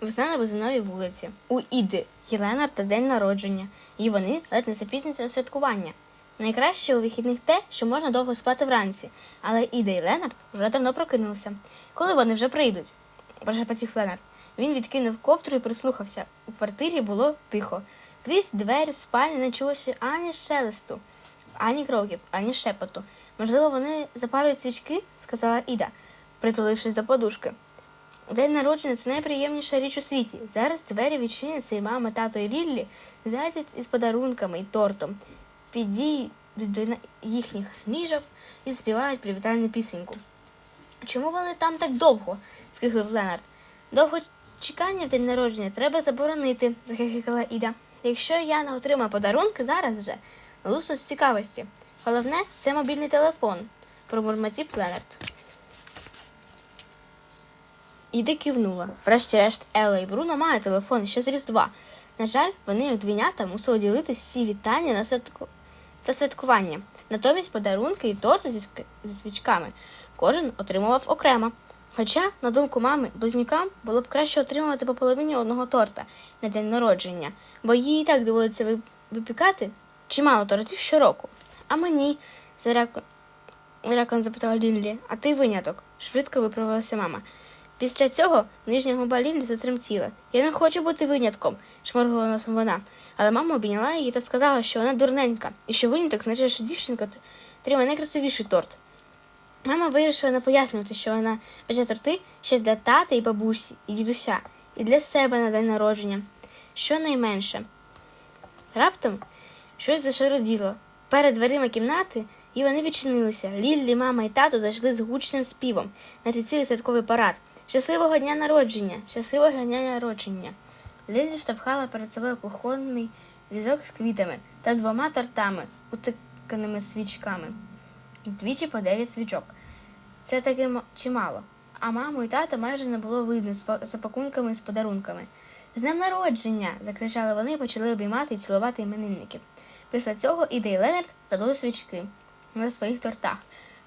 Весна на вулиці. У Іди Єленарда день народження, і вони ледь не запізнюються святкування. Найкраще у вихідних те, що можна довго спати вранці, але Іда і Ленард вже давно прокинулися. Коли вони вже прийдуть? прошепотів Ленард. Він відкинув ковдру і прислухався. У квартирі було тихо. Крізь двері спальні не чулося ані щелесту, ані кроків, ані шепоту. Можливо, вони запалюють свічки, сказала Іда, притулившись до подушки. День народження це найприємніша річ у світі. Зараз двері відчиняться, і мама, тато і Ліллі зайдуть із подарунками і тортом, підійдуть до їхніх ніжок і заспівають привітальну пісеньку. Чому вони там так довго? скиглив Ленард. Довго чекання в день народження треба заборонити, захихикала Іда. Якщо я не отримаю подарунки зараз же, лусну з цікавості. Головне це мобільний телефон, промурмотів Ленард. Іда кивнула. Врешті-решт, Елла і Бруно мають телефон ще з Різдва. На жаль, вони, як двійнята, мусили ділити всі вітання на святку... та святкування. Натомість подарунки і торти зі, ск- зі свічками кожен отримував окремо. Хоча, на думку мами, близнюкам було б краще отримувати по половині одного торта на день народження, бо їй і так доводиться випікати чимало тортів щороку. А мені, заряко... Рякон запитала Ліллі, а ти виняток? швидко виправилася мама. Після цього нижня губа Ліллі затремтіла. Я не хочу бути винятком, шморгала носом вона. Але мама обійняла її та сказала, що вона дурненька, і що виняток означає, що дівчинка т- отримає найкрасивіший торт. Мама вирішила не пояснювати, що вона пече торти ще для тата і бабусі, і дідуся, і для себе на день народження. Щонайменше. Раптом щось зашароділо. Перед дверима кімнати і вони відчинилися. Ліллі, мама і тато зайшли з гучним співом на цілий святковий парад. Щасливого дня народження! Щасливого дня народження! Ліллі штовхала перед собою кухонний візок з квітами та двома тортами, утиканими свічками. Двічі по дев'ять свічок. Це таки чимало. А маму і тата майже не було видно з пакунками і з подарунками. З днем народження! закричали вони і почали обіймати і цілувати іменинників. Після цього Іда і Ленард задули свічки на своїх тортах,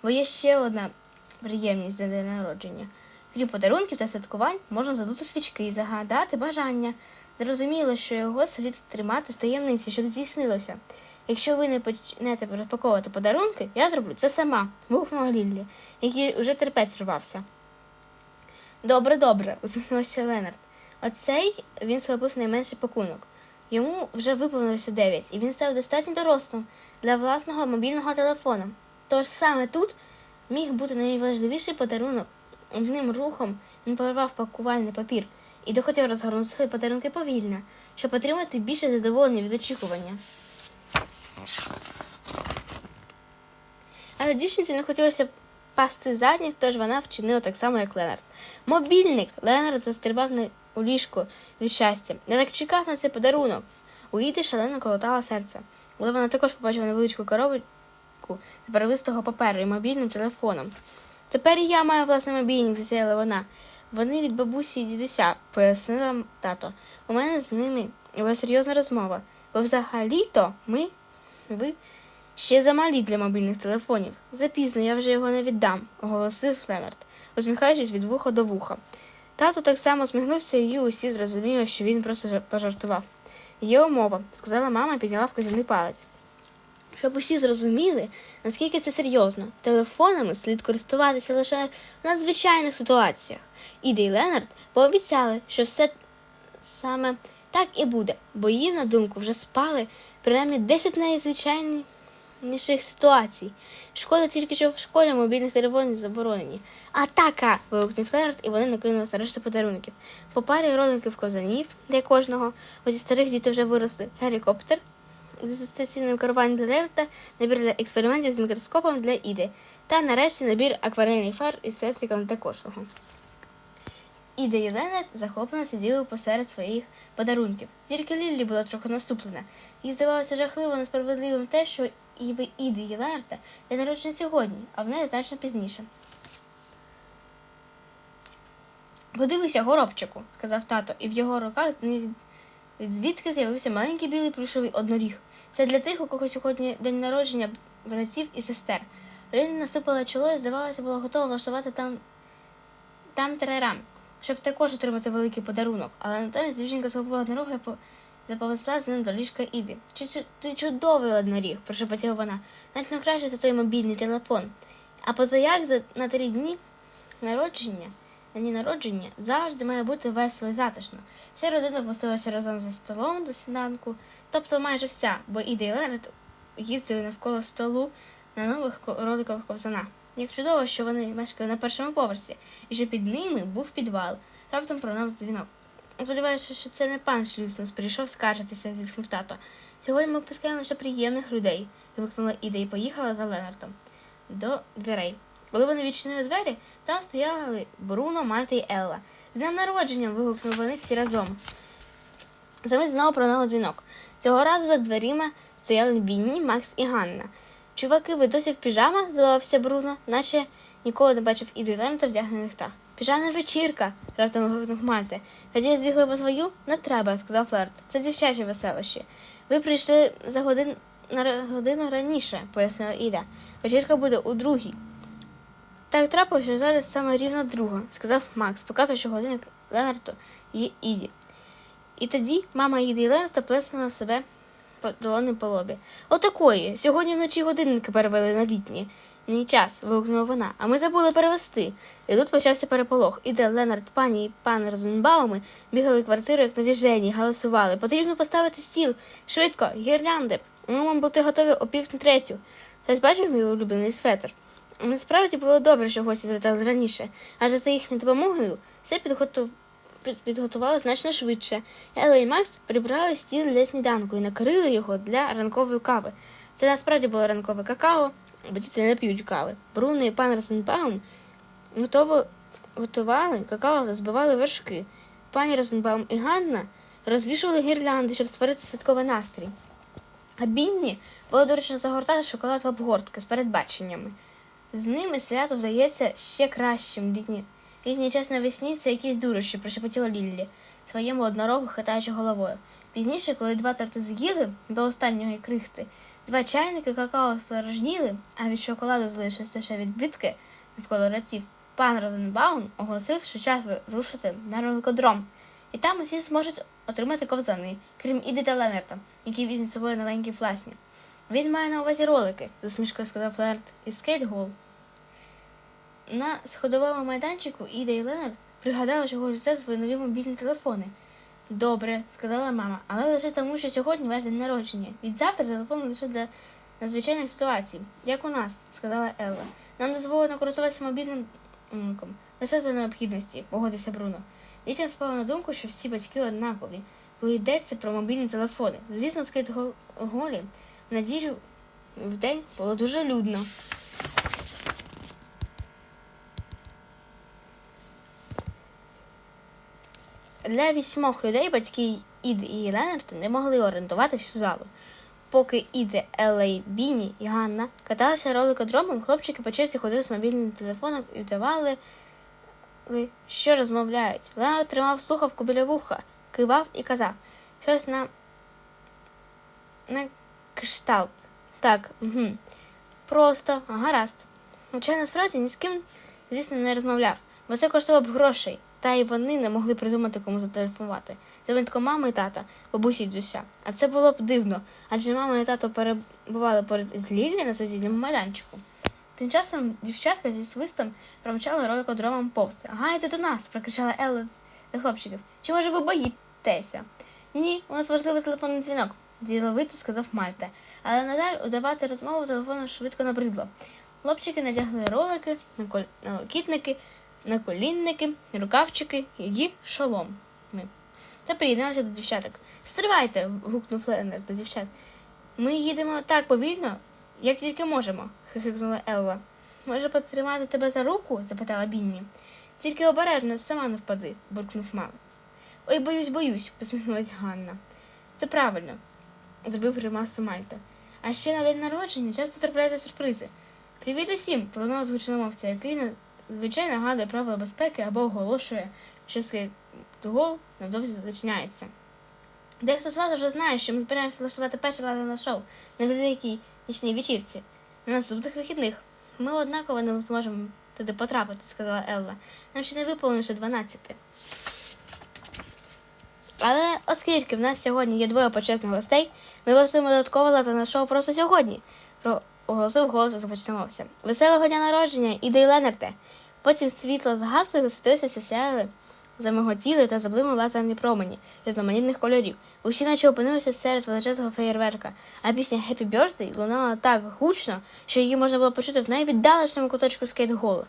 бо є ще одна приємність за день народження. Крім подарунків та святкувань, можна задути свічки загадати бажання. Зрозуміло, що його слід тримати в таємниці, щоб здійснилося. Якщо ви не почнете розпаковувати подарунки, я зроблю це сама, вигукнула Ліллі, який уже терпець рвався. Добре, добре, усміхнувся Ленард. Оцей він схопив найменший пакунок. Йому вже виповнилося дев'ять, і він став достатньо дорослим для власного мобільного телефону. Тож саме тут міг бути найважливіший подарунок. Одним рухом він порвав пакувальний папір і дохотів розгорнути свої подарунки повільно, щоб отримати більше задоволення від очікування. Але дівчинці не хотілося пасти задніх, тож вона вчинила так само, як Ленард. Мобільник! Ленард застрибав на у ліжку від щастя. Я так чекав на цей подарунок. У шалено колотало серце. Але вона також побачила невеличку коробочку з барвистого паперу і мобільним телефоном. Тепер і я маю власний мобільник, засіяла вона. Вони від бабусі і дідуся, пояснила тато. У мене з ними була серйозна розмова. Бо взагалі-то ми, ви ще замалі для мобільних телефонів. Запізно я вже його не віддам, оголосив Ленард, усміхаючись від вуха до вуха. Тато так само сміхнувся, і усі зрозуміли, що він просто пожартував. Є умова, сказала мама і підняла вказівний палець. Щоб усі зрозуміли, наскільки це серйозно, телефонами слід користуватися лише в надзвичайних ситуаціях. Іда і Ленард пообіцяли, що все саме так і буде, бо їм, на думку, вже спали принаймні 10 найзвичайніших ситуацій. Шкода тільки, що в школі мобільних телефонів заборонені. Атака! вигукнув Ленард, і вони накинулися решту подарунків. По парі роликів козанів для кожного, бо зі старих діти вже виросли гелікоптер з асоціаційним керуванням для Ленарда, набір для експериментів з мікроскопом для Іди, та нарешті набір акварельних фар із пестиком для кожного. Іда і Ленард захоплено сиділи посеред своїх подарунків. Тільки Ліллі була трохи наступлена. Їй здавалося жахливо несправедливим те, що і ви Іди і Ленарда день народження сьогодні, а в неї значно пізніше. Подивися, горобчику, сказав тато, і в його руках від звідки з'явився маленький білий плюшовий одноріг. Це для тих, у кого сьогодні день народження братів і сестер. Ліна насипала чоло і, здавалося, була готова влаштувати там там терерам. щоб також отримати великий подарунок, але натомість дівчинка схопила однорога і по- заповзла з ним до ліжка Іди. Чи ти чудовий одноріг, прошепотіла вона. Навіть краще за той мобільний телефон. А позаяк за на три дні народження, на дні народження завжди має бути весело і затишно. Вся родина вмостилася разом за столом до сніданку, тобто майже вся, бо Іда і Ленард їздили навколо столу на нових ко- роликових ковзанах. Як чудово, що вони мешкали на першому поверсі, і що під ними був підвал. Раптом пролунав дзвінок. Сподіваюся, що це не пан Шлюснус прийшов скаржитися, зітхнув тато. Сьогодні ми пускаємо лише приємних людей, вигукнула Іда і поїхала за Ленартом до дверей. Коли вони відчинили двері, там стояли Бруно, Мальта і Елла. З днем народження вигукнули вони всі разом. Замить знову пролунав дзвінок. Цього разу за дверима стояли Бінні, Макс і Ганна. Чуваки, ви досі в піжамах? здивувався Бруно, наче ніколи не бачив і Ленарда вдягнених так. Піжамна вечірка, раптом вигукнув Мальта. Тоді я збігли по свою? Не треба, сказав Флерт. Це дівчачі веселощі. Ви прийшли за годин на годину раніше, пояснила Іда. Вечірка буде у другій. Так трапилося, що зараз саме рівно друга, сказав Макс, показуючи годинник Ленарту і Іді. І тоді мама Іди і Ленарта плеснула себе по долони по лобі. Отакої. Сьогодні вночі годинники перевели на літні. Ні час, вигукнула вона, а ми забули перевести. І тут почався переполох. Іде Ленард, пані і пан Розенбауми бігали квартиру, як навіжені, галасували. Потрібно поставити стіл. Швидко, гірлянди. Ми маємо бути готові о пів третю. Хтось бачив мій улюблений светр? Насправді було добре, що гості звертали раніше, адже за їхньою допомогою все підготов... підготували значно швидше. Елла і Макс прибрали стіл для сніданку і накрили його для ранкової кави. Це насправді було ранкове какао, бо діти не п'ють кави. Бруно і пан Розенбаум готово готували какао та збивали вершки. Пані Розенбаум і Ганна розвішували гірлянди, щоб створити святковий настрій. А Бінні було доречно загортати шоколад в обгортки з передбаченнями. З ними свято вдається ще кращим. Літні, літній час навесні це якісь дурощі, прошепотіла Ліллі, своєму однорогу хитаючи головою. Пізніше, коли два торти з'їли до останньої крихти, два чайники какао спорожніли, а від шоколаду залишилися лише відбитки навколо раців, пан Розенбаун оголосив, що час вирушити на роликодром. І там усі зможуть отримати ковзани, крім Іди та Ленерта, які візьмуть з собою новенькі власні. Він має на увазі ролики, з усмішкою сказав Флерт і Скейтгол. На сходовому майданчику Іда і Ленард пригадали, що хочуть взяти свої нові мобільні телефони. Добре, сказала мама, але лише тому, що сьогодні ваш день народження. Від завтра телефон лише для надзвичайних ситуацій, як у нас, сказала Елла. Нам дозволено користуватися мобільним м, лише за необхідності, погодився Бруно. Дітям спало на думку, що всі батьки однакові, коли йдеться про мобільні телефони. Звісно, скид голі в неділю в день було дуже людно. Для вісьмох людей батьки Іди і Ленарта не могли орендувати всю залу. Поки Іди, Елла, Біні і Ганна каталися роликодромом, хлопчики по черзі ходили з мобільним телефоном і вдавали, що розмовляють. Ленард тримав слухавку біля вуха, кивав і казав щось на, на кшталт. Так, угу. Просто, гаразд. Хоча насправді ні з ким, звісно, не розмовляв, бо це коштувало б грошей, та й вони не могли придумати, кому зателефонувати. Це винтко мами і тата, бабусі й дюся. А це було б дивно, адже мама і тато перебували поряд із Лілі на сусідньому майданчику. Тим часом дівчатка зі свистом промчали роликодромом повз. Гайте до нас! прокричала Елла до хлопчиків. Чи може ви боїтеся? Ні, у нас важливий телефонний дзвінок, діловито сказав Мальта. Але надаль удавати розмову телефоном швидко набридло. Хлопчики надягли ролики, накол- наколітники, наколінники, рукавчики і шоломи. Та приєдналися до дівчаток. Стривайте. гукнув Ленер до дівчат. Ми їдемо так повільно, як тільки можемо, хихикнула Елла. Може потримати тебе за руку? запитала Бінні. Тільки обережно, сама не впади, буркнув Макс. Ой, боюсь, боюсь, посміхнулась Ганна. Це правильно, зробив гримасу Мальта. А ще на день народження часто трапляються сюрпризи. Привіт усім! Пронос гучномовця, який зазвичай нагадує правила безпеки або оголошує, що скейтгол невдовзі зачиняється. Дехто з вас вже знає, що ми збираємося влаштувати перше лазерне шоу на великій нічній вечірці на наступних вихідних. Ми однаково не зможемо туди потрапити, сказала Елла. Нам ще не виповнилося 12. Але оскільки в нас сьогодні є двоє почесних гостей, ми влаштуємо додаткове лата на шоу просто сьогодні. Про оголосив голос започнемося. Веселого дня народження, ідей Ленарте. Потім світло згасли, засвітилися, сяяли, замиготіли та заблимали лазерні промені різноманітних кольорів. Усі наче опинилися серед величезного феєрверка, а пісня Happy Birthday лунала так гучно, що її можна було почути в найвіддаленішому куточку скейт-голу.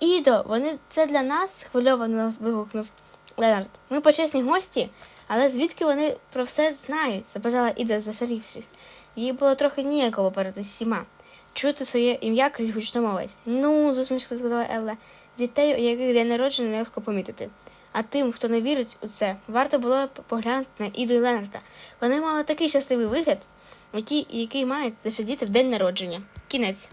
Ідо, вони це для нас? схвильовано вигукнув Ленард. Ми почесні гості, але звідки вони про все знають? запитала Іда, зашарівшись. Їй було трохи ніяково перед усіма. Чути своє ім'я крізь гучномовець. Ну, засмішка сказала Елла. Дітей, у яких день народження нелегко помітити. А тим, хто не вірить у це, варто було б поглянути на Іду і Ленарда. Вони мали такий щасливий вигляд, який, який мають лише діти в день народження. Кінець.